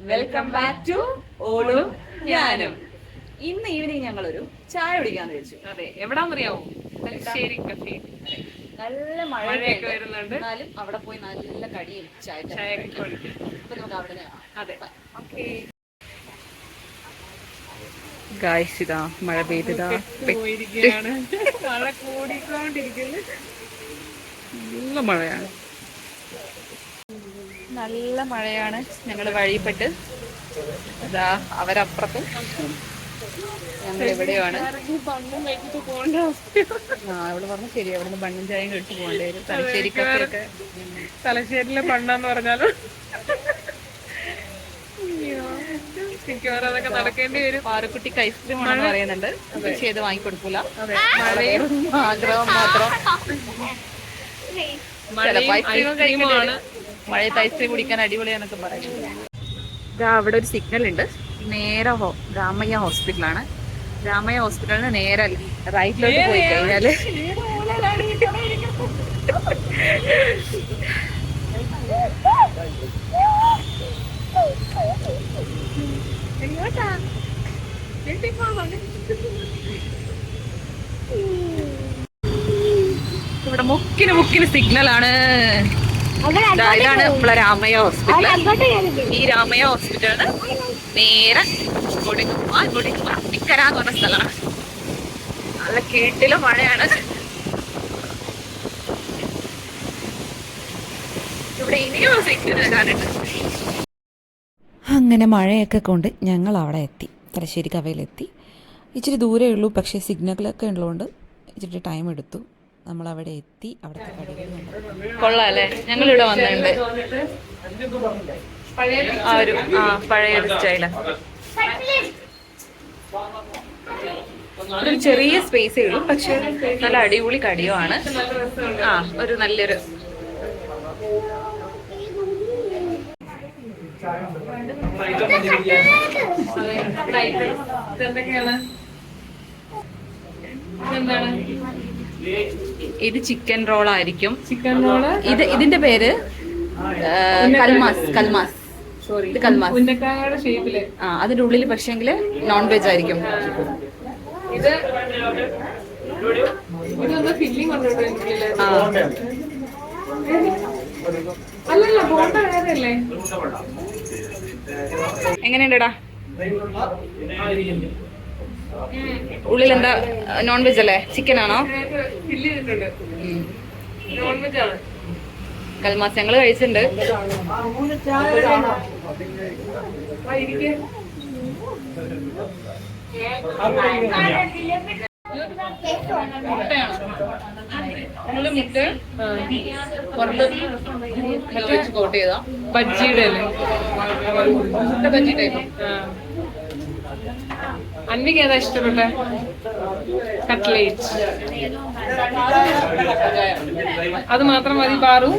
Welcome back to ഓളും ഞാനും. ഇന്ന് ഈവനിങ് ഞങ്ങൾ ഒരു ചായ കുടിക്കാന്ന് വെച്ചു അതെ എവിടാന്നറിയാവോ? തലശ്ശേരി കഫേ നല്ല മഴ മഴയൊക്കെ വരുന്നുണ്ട്. എന്നാലും അവിടെ പോയി നല്ല കടിയും ചായ ചായ കുടിക്കും. അപ്പൊ നമുക്ക് അവിടെ അതെ. ഓക്കെ ഗായ്സ് ഇതാ മഴ പെയ്തതാ. പോയിരിക്കുകയാണ്. മഴ കൂടിക്കൊണ്ടിരിക്കുന്നു. നല്ല മഴയാണ്. നല്ല മഴയാണ് ഞങ്ങൾ വഴിപ്പെട്ട്. ഇതാ അവരപ്പുറത്തും. ഞങ്ങൾ എവിടെയാണ് ആ അവൾ പറഞ്ഞു ശരി അവിടുന്ന് ബണ്ണും ചായയും കഴിച്ചു പോകേണ്ടി വരും. തലശ്ശേരിയിലെ പണ്ടെന്ന് പറഞ്ഞാലും? അതൊക്കെ നടക്കേണ്ടി വരും. പാറക്കുട്ടിക്ക് ഐസ്ക്രീം ആണെന്ന് പറയുന്നുണ്ട്. പക്ഷെ ഇത് വാങ്ങിക്കൊടുക്കൂല. മഴയും ആഗ്രഹം മാത്രം. ചിലപ്പോ ഐസ്ക്രീം കഴിക്കുമാണ് മഴയത്ത് ഐസ്ക്രീം കുടിക്കാൻ അടിപൊളിയാന്നൊക്കെ പറയുന്നത് ഇതാ അവിടെ ഒരു സിഗ്നൽ ഉണ്ട്. നേരെ ഹോ രാമയ്യ ഹോസ്പിറ്റലാണ് രാമയ്യ ഹോസ്പിറ്റലിന് നേരെ റൈറ്റിലോട്ട് പോയി കഴിഞ്ഞാൽ. ഇവിടെ മുക്കിന് മുക്കിന് സിഗ്നലാണ് ഇതാണ് നമ്മളെ രാമയ്യ ഹോസ്പിറ്റൽ ഈ രാമയ്യ ഹോസ്പിറ്റലാണ് നേരെ പട്ടിക്കര എന്ന് പറഞ്ഞ സ്ഥലമാണ്. നല്ല കേട്ടിൽ മഴയാണ്. ഇവിടെ ഇനിയും വരാനുണ്ട് അങ്ങനെ മഴയൊക്കെ കൊണ്ട് ഞങ്ങൾ അവിടെ എത്തി. തലശ്ശേരി കവയിലെത്തി ഇച്ചിരി ദൂരേ ഉള്ളൂ പക്ഷേ സിഗ്നലൊക്കെ ഉള്ളതുകൊണ്ട് ഇച്ചിരി ടൈം എടുത്തു. നമ്മൾ അവിടെ എത്തി അവിടുത്തെ കടയിൽ കണ്ടു. കൊള്ളാം അല്ലേ ഞങ്ങൾ ഇവിടെ വന്നിട്ടുണ്ട്. ആ ഒരു ആ പഴയ ഒരു സ്റ്റൈല. ഒരു ചെറിയ സ്പേസേ ഉള്ളൂ പക്ഷെ നല്ല അടിപൊളി കടിയോ ആണ്. ആ ഒരു നല്ലൊരു എന്തൊക്കെയാണ് എന്താണ് ഇത് ചിക്കൻ റോൾ ആയിരിക്കും. ചിക്കൻ റോൾ ഇത് ഇതിന്റെ പേര് കൽമാസ് കൽമാസ്. സോറി ഇത് കൽമാസ്. ഷേപ്പിൽ ആ അതിന്റെ ഉള്ളിൽ പക്ഷേങ്കിൽ നോൺ വെജ് ആയിരിക്കും ഇത് ഇതൊന്ന് ഫില്ലിംഗ്? അല്ലല്ല ബോണ്ട വേറെ അല്ലേ എങ്ങനെയുണ്ടടാ ഉള്ളിൽ എന്താ നോൺ വെജ് അല്ലേ? ചിക്കൻ ആണോ? കൽമാസ് ഞങ്ങൾ കഴിച്ചിട്ടുണ്ട്. മുട്ട പുറത്ത് വെച്ച് കോട്ട് ചെയ്താ ബജ്ജിയുടെ അല്ലേ? മുട്ട ബജ്ജി ടൈപ്പ് അൻവിക്ക് ഏതാ ഇഷ്ടപ്പെട്ട? കട്ട്ലേറ്റ്. അത് മാത്രം മതി പാറു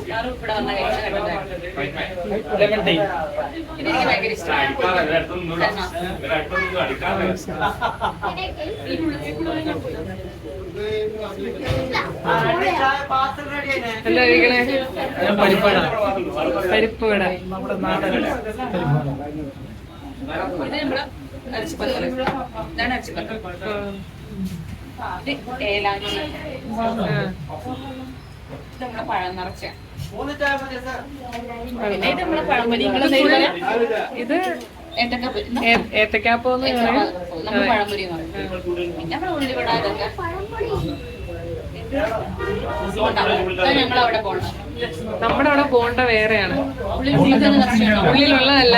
പരിപ്പ് എന്താ കഴിക്കണേ പരിപ്പട നമ്മുടെ ഇതാണ് ഏലാച്ചി പഴം നിറച്ച. പിന്നെ ഇത് പഴംപൊരി ഇത് ഏത്തക്കാപ്പ പഴംപൊരി പിന്നെ ഞങ്ങൾ അവിടെ പോകണം നമ്മുടെ അവിടെ ബോണ്ട വേറെയാണ്. ഉള്ളിൽ ഉള്ളിൽ നിറച്ചാണോ ഉള്ളിലുള്ളതല്ല.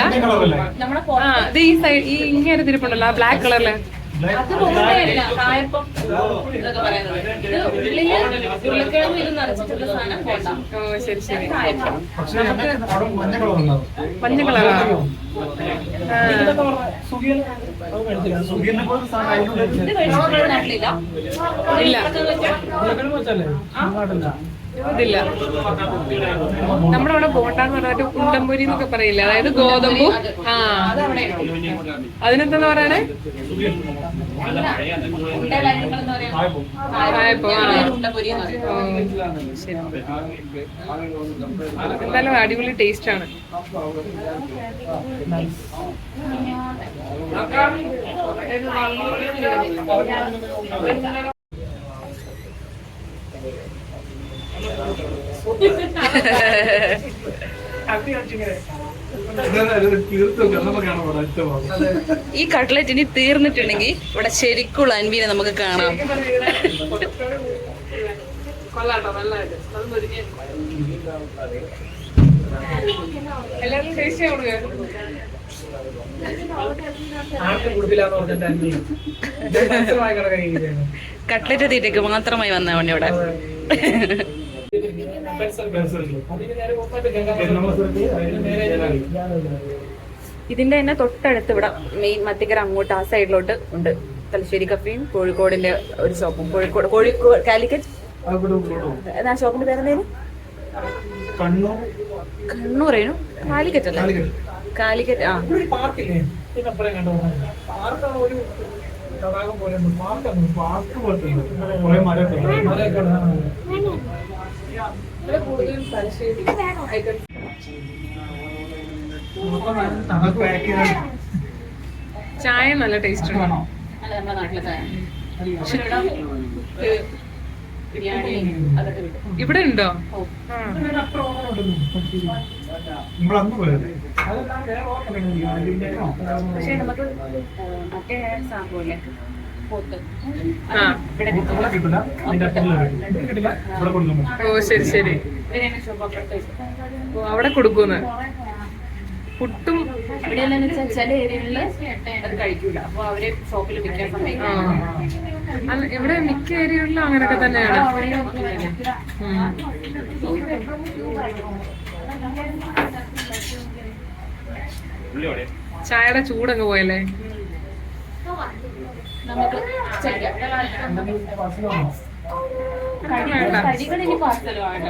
ആ ഇത് ഈ സൈഡ് ഈ ഇങ്ങനെ തിരിപ്പുണ്ടല്ലോ ആ ബ്ലാക്ക് കളറിൽ അത് ബോണ്ടയല്ല കായപ്പം ഇതൊക്കെ പറയുന്നത്. ഇത് ഉള്ളിൽ ഉരുളക്കിഴങ്ങ് ഇത് നിറച്ചിട്ടുള്ള സാധനം ഓ ശരി ശരി. കായപ്പം. മഞ്ഞ കളറാ? ഇത് ഇല്ല. ഇതില്ല. നമ്മുടെ അവിടെ ബോട്ടാന്ന് പറഞ്ഞിട്ട് ഉണ്ടംപൊരി എന്നൊക്കെ പറയില്ല? അതായത് ഗോതമ്പ്. ആ. അതിനെന്താന്ന് ശരി. എന്തായാലും അടിപൊളി ടേസ്റ്റ് ആണ്. ഈ കട്ട്ലറ്റ് ഇനി തീർന്നിട്ടുണ്ടെങ്കിൽ ഇവിടെ ശരിക്കുള്ള അൻവീനെ നമുക്ക് കാണാം. കട്ട്ലറ്റ് തീറ്റയ്ക്ക് മാത്രമായി വന്ന വണ്ടി ഇവിടെ ഇതിന്റെ തന്നെ തൊട്ടടുത്ത് ഇവിടെ മെയിൻ മത്തിക്കര അങ്ങോട്ട് ആ സൈഡിലോട്ട് ഉണ്ട്. തലശ്ശേരി കഫയും കോഴിക്കോടിന്റെ ഒരു ഷോപ്പും കോഴിക്കോട് കോഴിക്കോട് കാലിക്കറ്റ്? ആ ഷോപ്പിന്റെ പേരെന്തേലും കണ്ണൂർ. കണ്ണൂരേനു? കാലിക്കറ്റ് അല്ലേ? കാലിക്കറ്റ്. ആ. തടാകം പോലെ ഉണ്ട്. പാർക്കാണ് പാർക്ക് പോലത്തെ ഉണ്ട്. കുറെ മരമൊക്കെ ഉണ്ട്. മരമൊക്കെ ചായ നല്ല ടേസ്റ്റ് ഉണ്ട്. അല്ല നമ്മുടെ നാട്ടിലെ ചായ. പക്ഷെ ഇവിടെ ഉണ്ടോ? പക്ഷെ നമുക്ക് മറ്റേ സംഭവമില്ലേ ഓ ശരി ശരി. ഓ അവിടെ കൊടുക്കൂന്ന്. പുട്ടും ഇവിടെ എല്ലാം വെച്ചാൽ ചില ഏരിയകളിൽ അത് കഴിക്കൂല. അപ്പൊ അവർ ഷോപ്പിൽ വിൽക്കാൻ ആ. സമയം അല്ല ഇവിടെ മിക്ക ഏരിയകളിലും അങ്ങനെയൊക്കെ തന്നെയാണ്. ചായയുടെ ചൂടങ്ങ് പോയല്ലേ? നമുക്ക് ചെയ്യാം.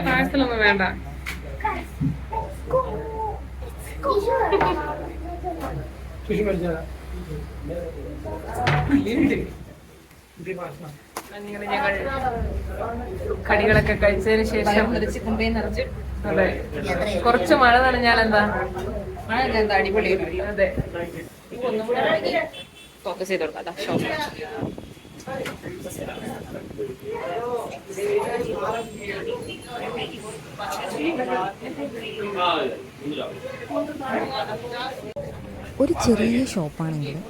പാഴ്സലൊന്നും വേണ്ട. അങ്ങനെ ഞങ്ങൾ കടികളൊക്കെ കഴിച്ചതിന് ശേഷം നിറച്ച് അതെ. കുറച്ച് മഴ നനഞ്ഞാൽ എന്താ മഴ എന്താ അടിപൊളിയായിരുന്നു അതെ ഒന്നും കൂടെ ഫോക്കസ് ചെയ്ത് കൊടുക്കാം അതാ ഷോപ്പ് ഒരു ചെറിയ ഷോപ്പാണെങ്കിലും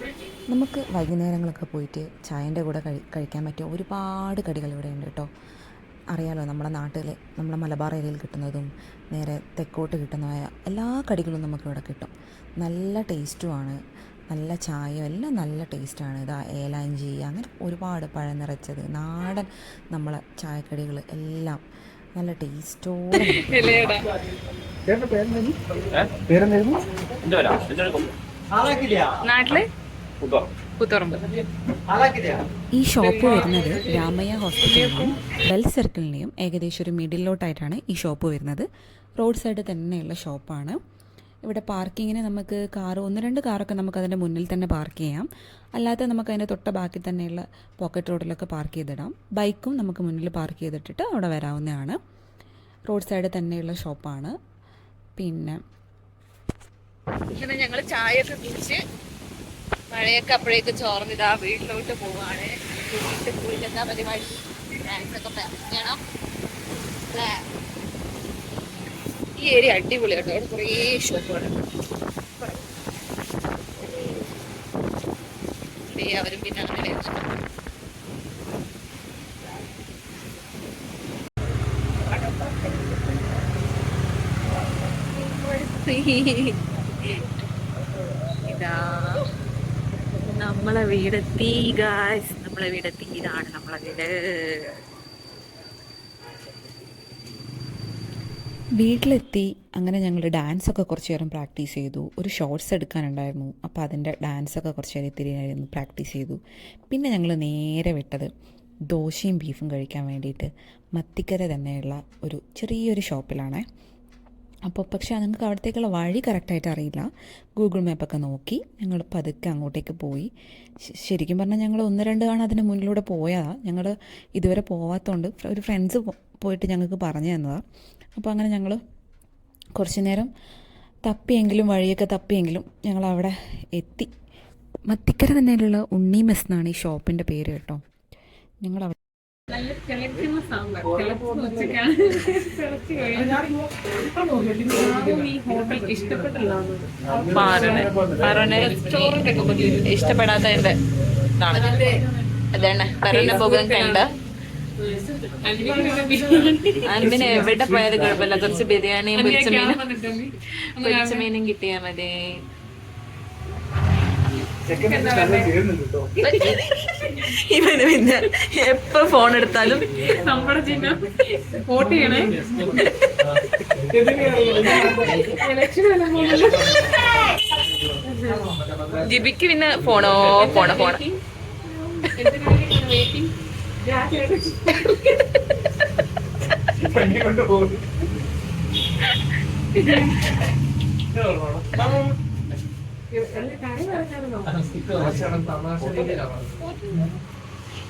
നമുക്ക് വൈകുന്നേരങ്ങളൊക്കെ പോയിട്ട് ചായന്റെ കൂടെ കഴി കഴിക്കാൻ പറ്റിയ ഒരുപാട് കടികൾ ഇവിടെ ഉണ്ട് കേട്ടോ. അറിയാലോ നമ്മുടെ നാട്ടിൽ നമ്മുടെ മലബാർ ഏരിയയിൽ കിട്ടുന്നതും നേരെ തെക്കോട്ട് കിട്ടുന്നതായ എല്ലാ കടികളും നമുക്കിവിടെ കിട്ടും. നല്ല ടേസ്റ്റുമാണ് നല്ല ചായയും എല്ലാം നല്ല ടേസ്റ്റാണ് ഇതാ ഏലാഞ്ചി അങ്ങനെ ഒരുപാട് പഴം നിറച്ചത് നാടൻ നമ്മളെ ചായക്കടികൾ എല്ലാം നല്ല ടേസ്റ്റോടെ നാട്ടിൽ? ഈ ഷോപ്പ് വരുന്നത് രാമയ്യ ഹോസ്പിറ്റലിനും ബെൽ സർക്കിളിനെയും ഏകദേശം ഒരു മിഡിലോട്ടായിട്ടാണ് ഈ ഷോപ്പ് വരുന്നത്. റോഡ് സൈഡ് തന്നെയുള്ള ഷോപ്പാണ്. ഇവിടെ പാർക്കിങ്ങിന് നമുക്ക് കാർ ഒന്ന് രണ്ട് കാറൊക്കെ നമുക്ക് അതിന്റെ മുന്നിൽ തന്നെ പാർക്ക് ചെയ്യാം. അല്ലാതെ നമുക്ക് അതിന്റെ തൊട്ട ബാക്കിൽ തന്നെയുള്ള പോക്കറ്റ് റോഡിലൊക്കെ പാർക്ക് ചെയ്തിടാം. ബൈക്കും നമുക്ക് മുന്നിൽ പാർക്ക് ചെയ്തിട്ടിട്ട് അവിടെ വരാവുന്നതാണ്. റോഡ് സൈഡ് തന്നെയുള്ള ഷോപ്പാണ്. പിന്നെ ഞങ്ങൾ ചായയൊക്കെ കുടിച്ച് മഴയൊക്കെ അപ്പോഴേക്ക് ചോർന്നിതാ വീട്ടിലോട്ട് പോവാണ്. വീട്ടിൽ പോയിട്ട് എന്താ പരിപാടി? ചെയ്യണം. അല്ലേ? ഈ ഏരിയ അടിപൊളിയാട്ടോ അവിടെ കുറേ ഷോപ്പുകളുണ്ട് അവരും പിന്നെ അങ്ങനെ നമ്മളെ വീടെത്തി ഗായ്സ് നമ്മളെ വീടെത്തി. ഇതാണ് നമ്മളെ വീട്. വീട്ടിലെത്തി. അങ്ങനെ ഞങ്ങൾ ഡാൻസൊക്കെ കുറച്ച് നേരം പ്രാക്ടീസ് ചെയ്തു. ഒരു ഷോർട്സ് എടുക്കാനുണ്ടായിരുന്നു. അപ്പോൾ അതിന്റെ ഡാൻസൊക്കെ കുറച്ച് നേരം ഇത്തിരി പ്രാക്ടീസ് ചെയ്തു. പിന്നെ ഞങ്ങൾ നേരെ വിട്ടത് ദോശയും ബീഫും കഴിക്കാൻ വേണ്ടിയിട്ട് മത്തിക്കര തന്നെയുള്ള ഒരു ചെറിയൊരു ഷോപ്പിലാണേ അപ്പോൾ പക്ഷേ ഞങ്ങൾക്ക് അവിടത്തേക്കുള്ള വഴി കറക്റ്റായിട്ട് അറിയില്ല. ഗൂഗിൾ മാപ്പൊക്കെ നോക്കി ഞങ്ങൾ പതുക്കെ അങ്ങോട്ടേക്ക് പോയി. ശരിക്കും പറഞ്ഞാൽ ഞങ്ങൾ ഒന്ന് രണ്ട് തവണ അതിന് മുന്നിലൂടെ പോയതാണ് ഞങ്ങൾ ഇതുവരെ പോവാത്തതുകൊണ്ട് ഒരു ഫ്രണ്ട്സ് പോയിട്ട് ഞങ്ങൾക്ക് പറഞ്ഞു തന്നതാണ് അപ്പോൾ അങ്ങനെ ഞങ്ങൾ കുറച്ച് നേരം തപ്പിയെങ്കിലും വഴിയൊക്കെ തപ്പിയെങ്കിലും ഞങ്ങൾ അവിടെ എത്തി. മത്തിക്കര തന്നെയുള്ള ഉണ്ണി മെസ് എന്നാണ് ഈ ഷോപ്പിന്റെ പേര് കേട്ടോ. ഞങ്ങൾ നല്ല തിളയ്ക്കുന്ന സാമ്പാർ. തിളച്ച് ഉച്ചക്കാണ് തിളച്ച് കഴിഞ്ഞു ഈ ഹോട്ടൽ ഇഷ്ടപ്പെട്ടില്ലാന്ന് പാറന് പാറന് ഇഷ്ടപ്പെടാത്ത എന്റെ ഇതാണ്. അതാണ് പറന്നെ പോകാൻ കണ്ട. അൻപിന് എവിടെ പോയാലും കുഴപ്പമില്ല. കുറച്ച് ബിരിയാണിയും പൊരിച്ച മീനും പൊരിച്ച മീനും കിട്ടിയാ മതി. ഇവന് പിന്നെ എപ്പോ ഫോൺ എടുത്താലും നമ്മുടെ ചിഹ്നം വോട്ട് ചെയ്യണേ. ഇലക്ഷൻ ജിബിക്ക് പിന്നെ ഫോണോ ഫോണോ ഫോണോ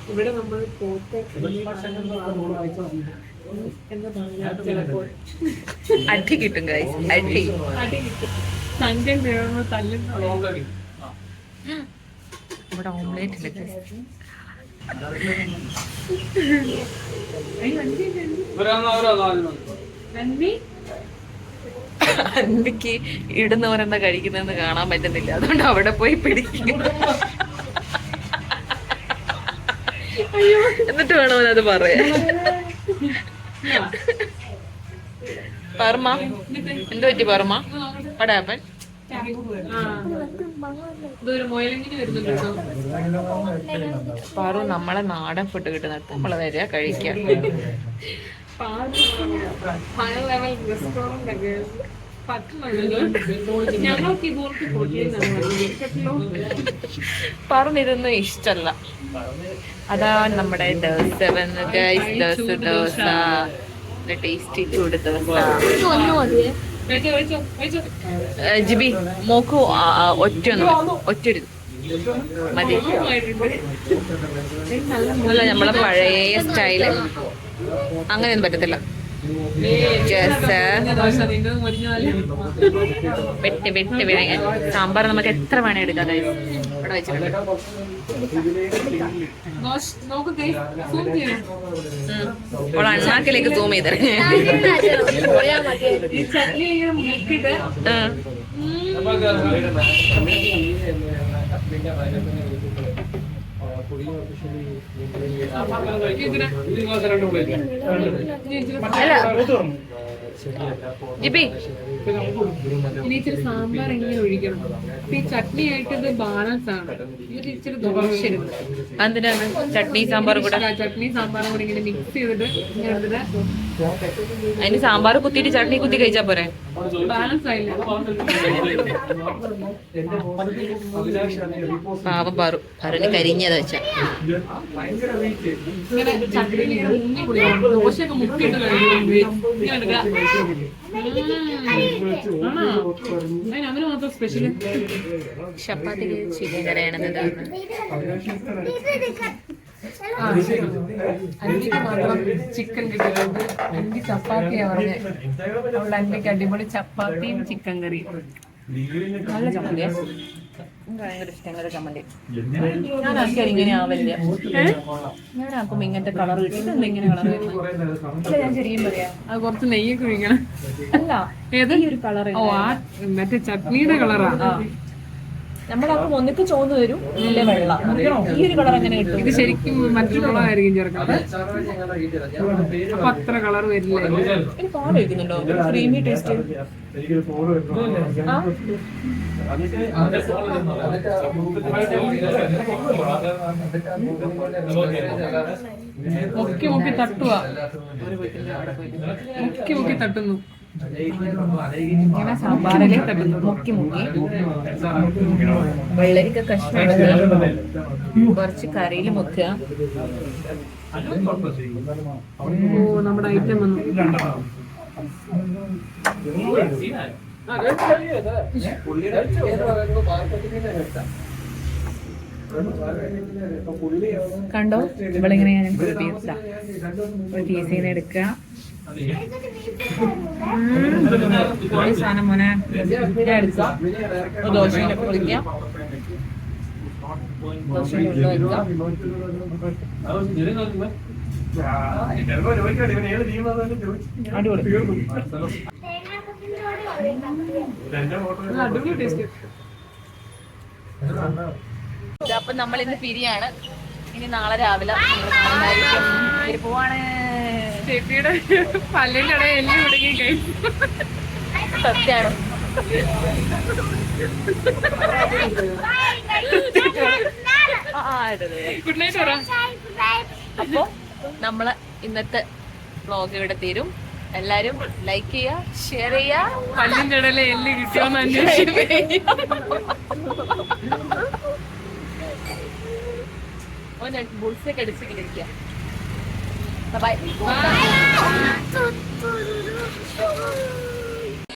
ഇവിടെ നമ്മൾ പോത്ത് അടി കിട്ടും ഗൈസ് അടി. അടി കിട്ടും. വേണമെന്ന് തല്ലുന്ന ഇവിടെ ഓംലേറ്റ് ഉണ്ട് guys. നന്ദി അൻപിക്ക് ഇടുന്നവരെന്താ കഴിക്കുന്നതെന്ന് കാണാൻ പറ്റുന്നില്ല. അതുകൊണ്ട് അവിടെ പോയി പിടിക്കും. എന്നിട്ട് വേണോ അത് പറയാൻ. പറമ എന്ത് പറ്റി പറമ പടാപ്പൻ പറ നമ്മളെ നാടൻ ഫുഡ് കിട്ടുന്നിടത്ത് നമ്മളെ വരിക കഴിക്കാം ലെവൽ റെസ്റ്റോറന്റ് ഒക്കെ ഇതൊന്നും ഇഷ്ടല്ല. അതാണ് നമ്മുടെ ദോശ ദോശ ദോശ. ടേസ്റ്റി ചൂട് ദോശ. ജിബി മോക്ക് ഒറ്റ ഒറ്റ ഒറ്റൊരു മതി. അല്ല നമ്മളെ പഴയ സ്റ്റൈൽ അങ്ങനെയൊന്നും പറ്റത്തില്ല. വെട്ടി വെട്ടി സാമ്പാർ നമുക്ക് എത്ര വേണേ എടുക്കാം. ഇവിടെ വെച്ചിട്ടുണ്ട്. അണ്ണാക്കിലേക്ക് സൂം ചെയ്ത് ഈ ചട്നി ഇങ്ങനെ മുക്കിട്ട് ഇതിന് ജിബി ഇനി ഇച്ചിരി സാമ്പാർ എങ്ങനെ ഒഴിക്കണം. അപ്പൊ ഈ ചട്നി ആയിട്ട് ഇത് ബാലൻസ് ആണ്. ഇത് ഇച്ചിരി ദോശ എടുക്കണം എന്തിനാണ് ചട്നി സാമ്പാർ കൂടെ? ചട്നി സാമ്പാറും കൂടി ഇങ്ങനെ മിക്സ് ചെയ്തിട്ട് അതിന് സാമ്പാർ കുത്തിയിട്ട് ചട്നി കുത്തി കഴിച്ചാ പോരെ? പാവം പറു. പാറുന് കരിഞ്ഞത് വെച്ചാ. ചപ്പാത്തി ചിക്കൻ കറിയാണെന്ന് അന്റിക്ക് മാത്രം ചിക്കൻ കിട്ടിയിട്ടുണ്ട്. അന്റി ചപ്പാത്തിയാ പറഞ്ഞത് അവളുടെ അന്റിക്ക് അടിപൊളി ചപ്പാത്തിയും ചിക്കൻ കറിയും. നല്ല ചമ്മന്തിയാ. ഭയങ്കര ഇഷ്ടം ഇങ്ങനത്തെ ചമ്മന്തി ഞാൻ ആക്കിയാൽ ഇങ്ങനെ ആവില്ല ഞാൻ ആക്കുമ്പോ ഇങ്ങനത്തെ കളർ കിട്ടിയിട്ട് എന്താ ഇങ്ങനെ കളർ വരുന്നത് ഞാൻ ശരിക്കും പറയാ. അത് കുറച്ച് നെയ്യൊക്കെ ഒഴിക്കണം അല്ല ഏത്? ഒരു കളർ ഓ ആ മറ്റേ ചട്നിയുടെ കളറാ നമ്മളാക്കുമ്പോ ഒന്നിക്ക് ചോന്ന് വരും നല്ല വെള്ള. ഈ ഒരു കളർ അങ്ങനെ കിട്ടും? ഇത് ശരിക്കും ചേർക്കുന്നത് അത്ര കളർ വരില്ല. ഇനി പാൽ ഒഴിക്കുന്നുണ്ടോ? ക്രീമി ടേസ്റ്റ് മുക്കി മുക്കി തട്ടുക മുക്കി മുക്കി തട്ടുന്നു. ഇങ്ങനെ സാമ്പാറിൽ മുക്കി മുക്കി. വെള്ളരിക്ക കഷ്ണം കുറച്ച് കറിയിൽ മുക്കുക. ഓ നമ്മുടെ ഐറ്റം വന്നു. കണ്ടോ? ഇവളിങ്ങനെ ഞാൻ പീസ ഒരു പീസ് ഇങ്ങനെ എടുക്കുക. സാധനം മോനെ. ദോശയിലൊക്കെ അപ്പൊ നമ്മൾ ഇന്ന് പിരിയാണ്. ഇനി നാളെ രാവിലെ നമ്മൾ പോവാണ്. ചേച്ചിയുടെ ഇടയിൽ എല്ലാം കഴിഞ്ഞു. ഗുഡ് നൈറ്റ് പറ അപ്പൊ നമ്മൾ ഇന്നത്തെ വ്ലോഗ് ഇവിടെ തീരും. എല്ലാരും ലൈക്ക് ചെയ്യുക ഷെയർ ചെയ്യുക പല്ലിന്റെ ഇടയിൽ എല്ല് കിട്ടിയോന്ന് അന്വേഷിച്ചു ബുൾസൊക്കെ അടിച്ചിരിക്കുക ബൈ.